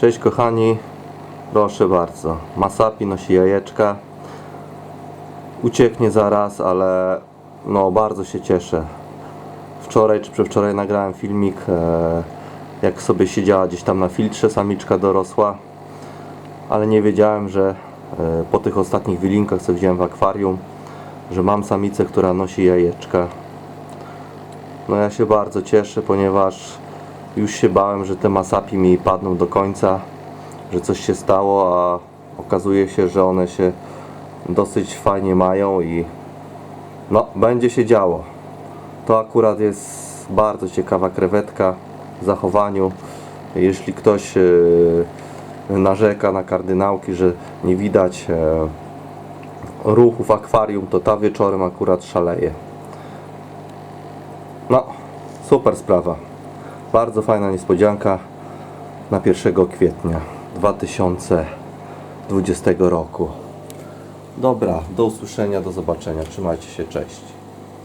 Cześć kochani, proszę bardzo. Masapi nosi jajeczka. Ucieknie zaraz, ale no bardzo się cieszę. Wczoraj czy przedwczoraj nagrałem filmik, e, jak sobie siedziała gdzieś tam na filtrze, samiczka dorosła. Ale nie wiedziałem, że e, po tych ostatnich wylinkach, co widziałem w akwarium, że mam samicę, która nosi jajeczka. No ja się bardzo cieszę, ponieważ już się bałem, że te masapi mi padną do końca, że coś się stało, a okazuje się, że one się dosyć fajnie mają i no, będzie się działo. To akurat jest bardzo ciekawa krewetka w zachowaniu. Jeśli ktoś e, narzeka na kardynałki, że nie widać e, ruchu w akwarium, to ta wieczorem akurat szaleje. No, super sprawa. Bardzo fajna niespodzianka na 1 kwietnia 2020 roku. Dobra, do usłyszenia, do zobaczenia. Trzymajcie się, cześć.